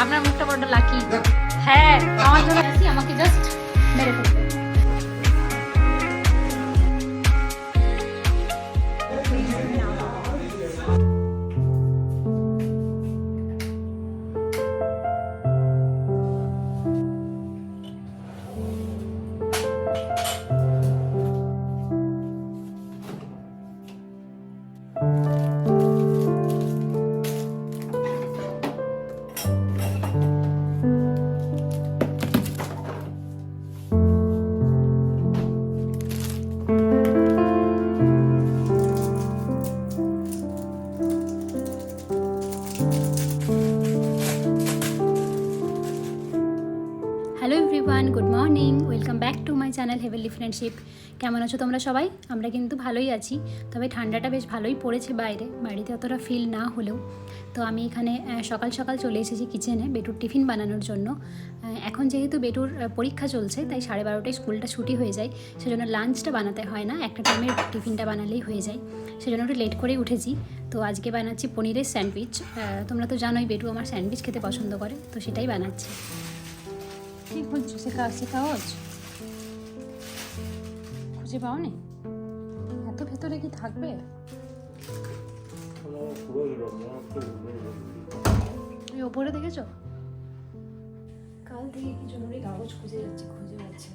আপনার মুখটা বড্ড লাকি হ্যাঁ আমার জন্য আমাকে জাস্ট মেরে ফ্রেন্ডশিপ কেমন আছো তোমরা সবাই? আমরা কিন্তু ভালোই আছি। তবে ঠান্ডাটা বেশ ভালোই পড়েছে বাইরে। বাড়িতে অতটা ফিল না হলেও। তো আমি এখানে সকাল সকাল চলে এসেছি কিচেনে বেটুর টিফিন বানানোর জন্য। এখন যেহেতু বেটুর পরীক্ষা চলছে, তাই সাড়ে বারোটায় স্কুলটা ছুটি হয়ে যায়। সেজন্য লাঞ্চটা বানাতে হয় না। একটা টাইমের টিফিনটা বানালেই হয়ে যায়। সেজন্য একটু লেট করেই উঠেছি। তো আজকে বানাচ্ছি পনিরের স্যান্ডউইচ তোমরা তো জানোই বেটু আমার স্যান্ডউইচ খেতে পছন্দ করে। তো সেটাই বানাচ্ছি। কি খুঁজছো শেখা হজ খুঁজে পাওনি? এত ভেতরে কি থাকবে? তুমি ওপরে দেখেছ? কাল থেকে কি জরুরি কাগজ খুঁজে যাচ্ছে খুঁজে পাচ্ছে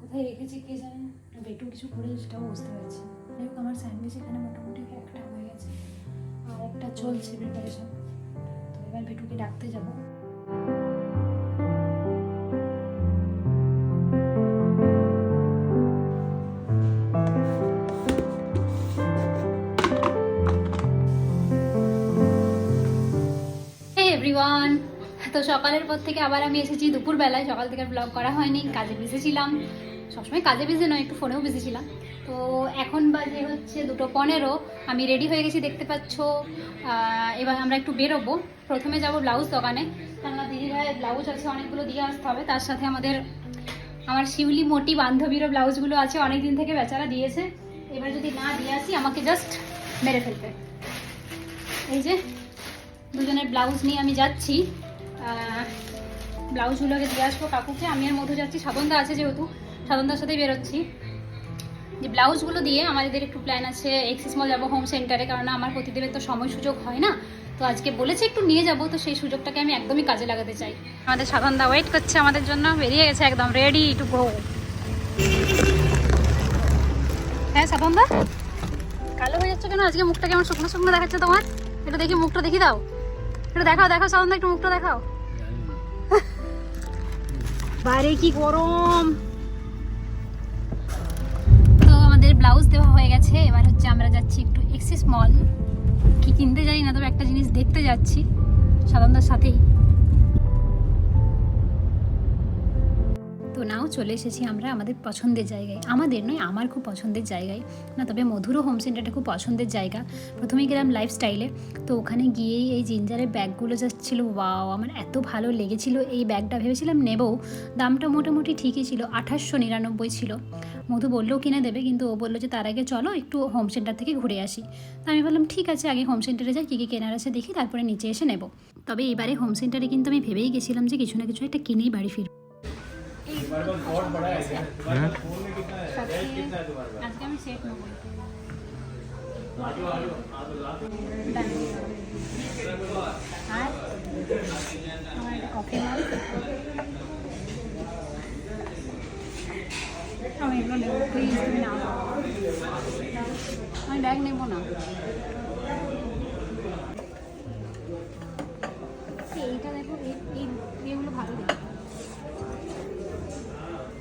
কোথায় রেখেছি কে জানে? না বেটু কিছু করে সেটাও বুঝতে পারছি। যাই হোক আমার স্যান্ডউইচ এখানে মোটামুটি একটা হয়ে গেছে। আর একটা চলছে প্রিপারেশন তো এবার বেটুকে ডাকতে যাব। তো সকালের পর থেকে আবার আমি এসেছি দুপুরবেলায়। সকাল থেকে ব্লগ করা হয়নি, কাজে বিজি ছিলাম। সবসময় কাজে বিজি নয়, একটু ফোনেও বিজি ছিলাম। তো এখন বাজে হচ্ছে দুটো পনেরো। আমি রেডি হয়ে গেছি, দেখতে পাচ্ছ এবার আমরা একটু বেরোবো। প্রথমে যাব ব্লাউজ দোকানে। কেননা দিদি ভাইয়ের ব্লাউজ আছে, অনেকগুলো দিয়ে আসতে হবে। তার সাথে আমাদের, আমার শিউলি মোটি বান্ধবীরও ব্লাউজগুলো আছে অনেক দিন থেকে বেচারা দিয়েছে। এবার যদি না দিয়ে আসি, আমাকে জাস্ট মেরে ফেলবে। এই যে, দুজনের ব্লাউজ নিয়ে আমি যাচ্ছি। ব্লাউজগুলোকে দিয়ে আসব কাকুকে। আমি আর মধু যাচ্ছি। সাধনদা আছে যেহেতু, সাধনদার সাথেই বেরোচ্ছি। যে ব্লাউজগুলো দিয়ে আমাদের একটু প্ল্যান আছে এক্সিস মল যাব হোম সেন্টারে কারণ আমার প্রতিদিনের তো সময় সুযোগ হয় না। তো আজকে বলেছে একটু নিয়ে যাব, তো সেই সুযোগটাকে আমি একদমই কাজে লাগাতে চাই। আমাদের সাধনদা ওয়েট করছে আমাদের জন্য, বেরিয়ে গেছে একদম রেডি টু গো হ্যাঁ সাধনদা? কালো হয়ে যাচ্ছে কেন? আজকে মুখটা কেমন শুকনো শুকনো দেখাচ্ছে তোমার? একটু দেখি মুখটা দেখি দাও। একটু দেখাও দেখাও সাউন্ড একটু মুখটা দেখাও। বাইরে কি গরম? তো আমাদের ব্লাউজ দেওয়া হয়ে গেছে, এবার হচ্ছে আমরা যাচ্ছি একটু এক্সিস মল কি কিনতে যাই না, তবে একটা জিনিস দেখতে যাচ্ছি, সাধারণত সাথেই। চলে এসেছি আমরা আমাদের পছন্দের জায়গায়। আমাদের নয়, আমার খুব পছন্দের জায়গায়। না, তবে মধুরও হোম সেন্টারটা খুব পছন্দের জায়গা। প্রথমেই গেলাম লাইফস্টাইলে তো ওখানে গিয়েই এই জিঞ্জারের ব্যাগগুলো জাস্ট ছিল ওয়াও আমার এত ভালো লেগেছিল। এই ব্যাগটা ভেবেছিলাম নেবও দামটা মোটামুটি ঠিকই ছিল, আঠাশশো নিরানব্বই ছিল। মধু বললেও কিনে দেবে, কিন্তু ও বলল যে তার আগে চলো একটু হোম সেন্টার থেকে ঘুরে আসি। তো আমি বললাম ঠিক আছে, আগে হোম সেন্টারে যাই, কী কী কেনার আছে দেখি, তারপরে নিচে এসে নেব। তবে এবারে হোম সেন্টারে কিন্তু আমি ভেবেই গেছিলাম যে কিছু না কিছু একটা কিনেই বাড়ি ফিরব। আজকে আমি সেট নেব আর কফি আমি এগুলো নেব প্লিজ তুমি নাও আমি ব্যাগ নেব না এইটা দেখো, এই এগুলো ভালো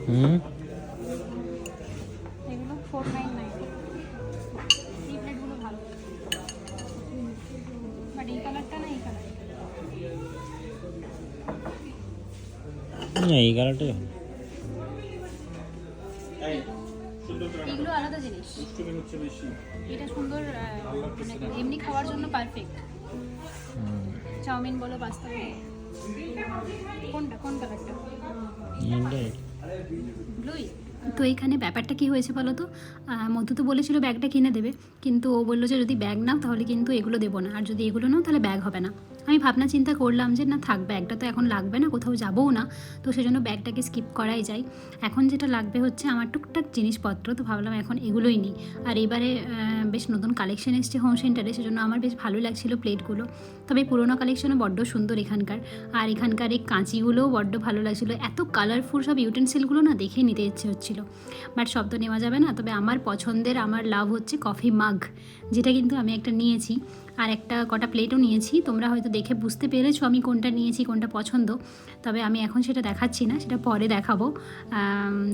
হুম? এগুলো ফোর নাইন নাইন এই প্লেটগুলো ভালো। বাট এই কালারটা না এই কালার না এই কালারটাই এগুলো আলাদা জিনিস। এটা সুন্দর মানে এমনি খাওয়ার জন্য পারফেক্ট চাউমিন বলো পাস্তা কোনটা কোন কালারটা তো এখানে ব্যাপারটা কি হয়েছে বলো তো? মধু তো বলেছিল ব্যাগটা কিনে দেবে, কিন্তু ও বলল যে যদি ব্যাগ নাও তাহলে কিন্তু এগুলো দেবো না, আর যদি এগুলো নাও তাহলে ব্যাগ হবে না। আমি ভাবনা চিন্তা করলাম যে না থাক, ব্যাগটা তো এখন লাগবে না, কোথাও যাবও না, তো সেজন্য ব্যাগটাকে স্কিপ করাই যায়। এখন যেটা লাগবে হচ্ছে আমার টুকটাক জিনিসপত্র, তো ভাবলাম এখন এগুলোই নিই। আর এবারে বেশ নতুন কালেকশন এসছে হোম সেন্টারে সেজন্য আমার বেশ ভালো লাগছিল প্লেটগুলো তবে পুরোনো কালেকশনও বড্ড সুন্দর এখানকার। আর এখানকার এই কাঁচিগুলোও বড্ড ভালো লাগছিল। এত কালারফুল সব ইউটেন্সিলগুলো না দেখে নিতে ইচ্ছে হচ্ছিল। বাট সব তো নেওয়া যাবে না। তবে আমার পছন্দের, আমার লাভ হচ্ছে কফি মাগ যেটা কিন্তু আমি একটা নিয়েছি। আর একটা কটা প্লেটও নিয়েছি। তোমরা হয়তো দেখে বুঝতে পেরেছ আমি কোনটা নিয়েছি, কোনটা পছন্দ। তবে আমি এখন সেটা দেখাচ্ছি না, সেটা পরে দেখাবো।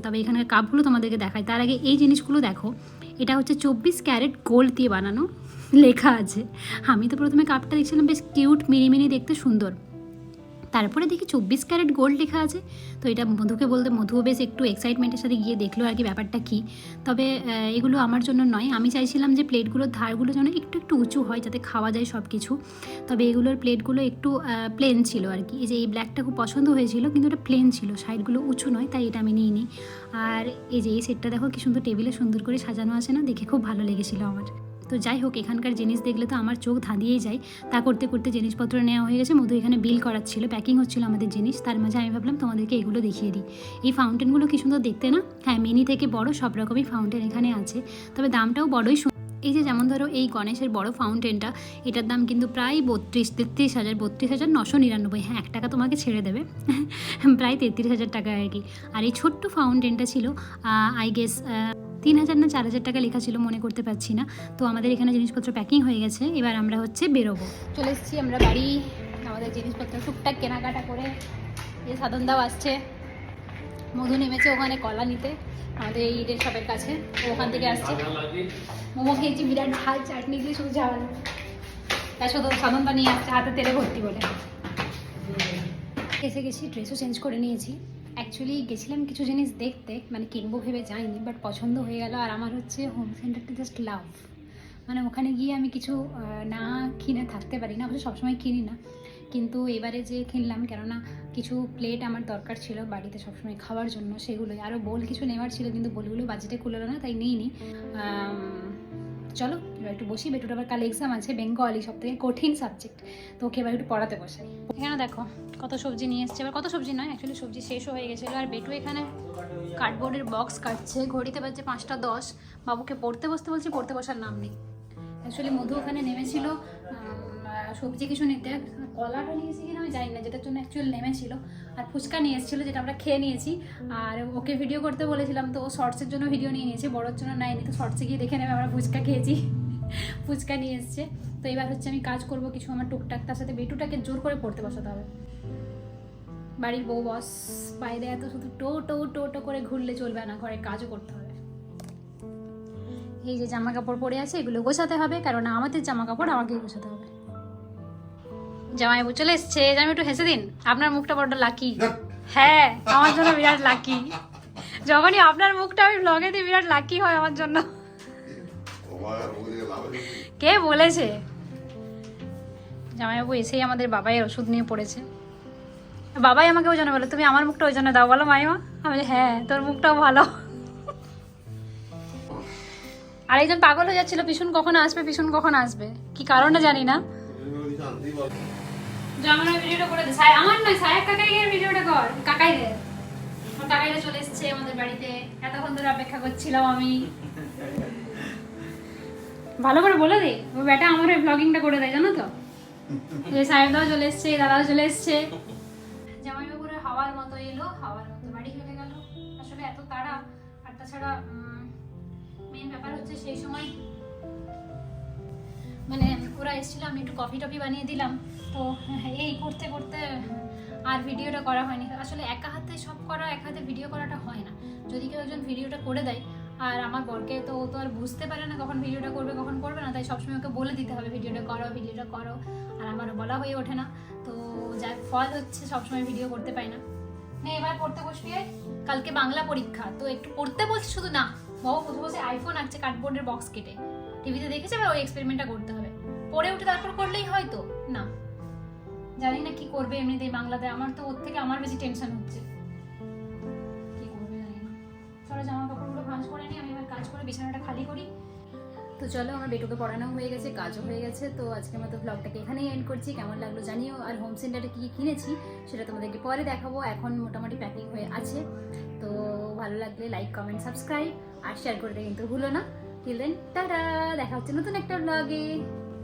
তবে এখানকার কাপগুলো তোমাদেরকে দেখাই। তার আগে এই জিনিসগুলো দেখো। এটা হচ্ছে চব্বিশ ক্যারেট গোল্ড দিয়ে বানানো লেখা আছে। আমি তো প্রথমে কাপটা দেখছিলাম, বেশ কিউট মিনিমিনি দেখতে সুন্দর। তারপরে দেখি চব্বিশ ক্যারেট গোল্ড লেখা আছে। তো এটা মধুকে বলতে মধুও বেশ একটু এক্সাইটমেন্টের সাথে গিয়ে দেখল আর কি ব্যাপারটা কী। তবে এগুলো আমার জন্য নয়। আমি চাইছিলাম যে প্লেটগুলোর ধারগুলো যেন একটু একটু উঁচু হয় যাতে খাওয়া যায় সব কিছু তবে এগুলোর প্লেটগুলো একটু প্লেন ছিল আর কি। এই যে এই ব্ল্যাকটা খুব পছন্দ হয়েছিল, কিন্তু এটা প্লেন ছিল। সাইডগুলো উঁচু নয়, তাই এটা আমি নিইনি। আর এই যে এই সেটটা দেখো কি সুন্দর টেবিলে সুন্দর করে সাজানো আছে না? দেখে খুব ভালো লেগেছিলো আমার। তো যাই হোক, এখানকার জিনিস দেখলে তো আমার চোখ ধাঁধিয়েই যায়। তা করতে করতে জিনিসপত্র নেওয়া হয়ে গেছে, মধু এখানে বিল করাচ্ছিল প্যাকিং হচ্ছিল আমাদের জিনিস। তার মাঝে আমি ভাবলাম তোমাদেরকে এগুলো দেখিয়ে দিই। এই ফাউন্টেনগুলো কি সুন্দর দেখতে না? হ্যাঁ মিনি থেকে বড় সব রকমই ফাউন্টেন এখানে আছে। তবে দামটাও বড়ই এই যে যেমন ধরো এই গণেশের বড় ফাউন্টেনটা এটার দাম কিন্তু প্রায় বত্রিশ, তেত্রিশ হাজার, বত্রিশ হাজার নশো নিরানব্বই। হ্যাঁ এক টাকা তোমাকে ছেড়ে দেবে। প্রায় তেত্রিশ হাজার টাকা আর কি। আর এই ছোট্ট ফাউন্টেনটা ছিল আই গেস তিন হাজার না চার হাজার টাকা লেখা ছিল, মনে করতে পারছি না। তো আমাদের এখানে জিনিসপত্র প্যাকিং হয়ে গেছে, এবার আমরা হচ্ছে বেরোবো। চলে এসেছি আমরা বাড়ি। আমাদের জিনিসপত্র টুকটাক কেনাকাটা করে এই সাধনদাও আসছে। মধু নেমেছে ওখানে কলা নিতে, আমাদের এই ঈদের শপের কাছে। ওখান থেকে আসছে। মোমো খেয়েছি, বিরাট ঝাল, চাটনি দিয়ে শুধু ঝাল। তার শুধু সাধনটা নিয়ে আসছে হাতে তেলে ভর্তি বলে এসে গেছি ড্রেসও চেঞ্জ করে নিয়েছি। অ্যাকচুয়ালি গেছিলাম কিছু জিনিস দেখতে মানে কিনবো ভেবে যাইনি বাট পছন্দ হয়ে গেল। আর আমার হচ্ছে হোম সেন্টারটা জাস্ট লাভ মানে ওখানে গিয়ে আমি কিছু না কিনে থাকতে পারি না, অবশ্য সবসময় কিনি না। কিন্তু এবারে যে কিনলাম, কেননা কিছু প্লেট আমার দরকার ছিল বাড়িতে সবসময় খাওয়ার জন্য, সেগুলোই। আরও বোল কিছু নেওয়ার ছিল, কিন্তু বোলগুলো বাজেটে কুলোলো না, তাই নিইনি। চলো, এবার একটু বসি বেটুর আবার কাল এক্সাম আছে বেঙ্গলি সব থেকে কঠিন সাবজেক্ট তো ওকে এবার একটু পড়াতে বসাই। এখানে দেখো কত সবজি নিয়ে এসছে। এবার কত সবজি নয় অ্যাকচুয়ালি সবজি শেষও হয়ে গেছিল আর বেটু এখানে কার্ডবোর্ডের বক্স কাটছে। ঘড়িতে বাজছে পাঁচটা দশ। বাবুকে পড়তে বসতে বলছি, পড়তে বসার নাম নেই। অ্যাকচুয়ালি মধু ওখানে নেমেছিল। সবজি কিছু নিতে। কলাটা নিয়েছি কিনা আমি জানি না, যেটার জন্য অ্যাকচুয়ালি নেমেছিল। আর ফুচকা নিয়ে এসেছিল, যেটা আমরা খেয়ে নিয়েছি। আর ওকে ভিডিও করতে বলেছিলাম, তো ও শর্টসের জন্য ভিডিও নিয়ে নিয়েছে। বড়োর জন্য নেয়নি, তো শর্টসে গিয়ে দেখে নেবে, আমরা ফুচকা খেয়েছি। ফুচকা নিয়ে এসছে। তো এবার হচ্ছে আমি কাজ করব কিছু আমার টুকটাক, তার সাথে বেটুটাকে জোর করে পড়তে বসাতে হবে। বাড়ির বউ বস, বাইরে এত শুধু টো টো টো টো করে ঘুরলে চলবে না, ঘরে কাজও করতে হবে। এই যে জামা কাপড় পরে আছে, এগুলো গোছাতে হবে কারণ আমাদের জামা কাপড় আমাকেই গোছাতে হবে। জামাইবাবু চলে এসছে, জামাই একটু হেসে দিন, আপনার মুখটা বড্ড লাকি। হ্যাঁ আমার জন্য বিরাট লাকি। যখনই আপনার মুখটা আমি ব্লগে দিই, বিরাট লাকি হয় আমার জন্য। কে বলেছে? জামাইবাবু এসেই আমাদের বাবাই ওষুধ নিয়ে পড়েছে। বাবাই আমাকে ওই জন্য বলে, তুমি আমার মুখটা ওই জন্য দাও বলো মাইমা। আমি হ্যাঁ তোর মুখটাও ভালো। আর একজন পাগল হয়ে যাচ্ছিল, পিছন কখন আসবে, পিছন কখন আসবে? কি কারণে জানি না। চলে আমাদের বাড়িতে। এতক্ষণ ধরে অপেক্ষা করছিলাম আমি। ভালো করে বলে দে। ওই বেটা আমার ব্লগিংটা করে দেয় জানো তো? এই সাহেবদাও চলে এসছে দাদাও চলে এসছে। জামাইবাবুরা হাওয়ার মতো এলো, হাওয়ার মতো বাড়ি চলে গেল। আসলে এত তাড়া, আর তাছাড়া মেন ব্যাপার হচ্ছে সেই সময় মানে ওরা এসেছিল, আমি একটু কফি টফি বানিয়ে দিলাম। তো এই করতে করতে আর ভিডিওটা করা হয়নি। আসলে একা হাতে সব করা, এক হাতে ভিডিও করাটা হয় না। যদি কেউ একজন ভিডিওটা করে দেয় আর আমার বরকে তো ও তো আর বুঝতে পারে না কখন ভিডিওটা করবে, কখন করবে না, তাই সবসময় ওকে বলে দিতে হবে, ভিডিওটা করো ভিডিওটা করো। আর আমারও বলা হয়ে ওঠে না। তো যার ফল হচ্ছে, সবসময় ভিডিও করতে পাই না। নে, এবার পড়তে বসবি কালকে বাংলা পরীক্ষা, তো একটু পড়তে বলছি শুধু না। বাবা বসে বসে আইফোন আঁকছে কার্ডবোর্ডের বক্স কেটে। টিভিতে দেখেছে এবার ওই এক্সপেরিমেন্টটা করতে হবে? পড়ে উঠে তারপর করলেই হয়তো না। জানি না কি করবে এমনিতেই বাংলাতে, আমার তো ওর থেকে আমার বেশি টেনশন হচ্ছে। বিছানাটা খালি করি। তো চলো, আমার বেটুকে পড়ানো হয়ে গেছে, কাজও হয়ে গেছে। তো আজকের মতো ব্লগটাকে এখানেই এন্ড করছি। কেমন লাগল জানিও। আর হোম সেন্টারে কী কিনেছি, সেটা তোমাদেরকে পরে দেখাবো। এখন মোটামুটি প্যাকিং হয়ে আছে। তো ভালো লাগলে লাইক কমেন্ট সাবস্ক্রাইব আর শেয়ার করতে কিন্তু ভুলো না। টিল টাটা দেখা হচ্ছে নতুন একটা ব্লগে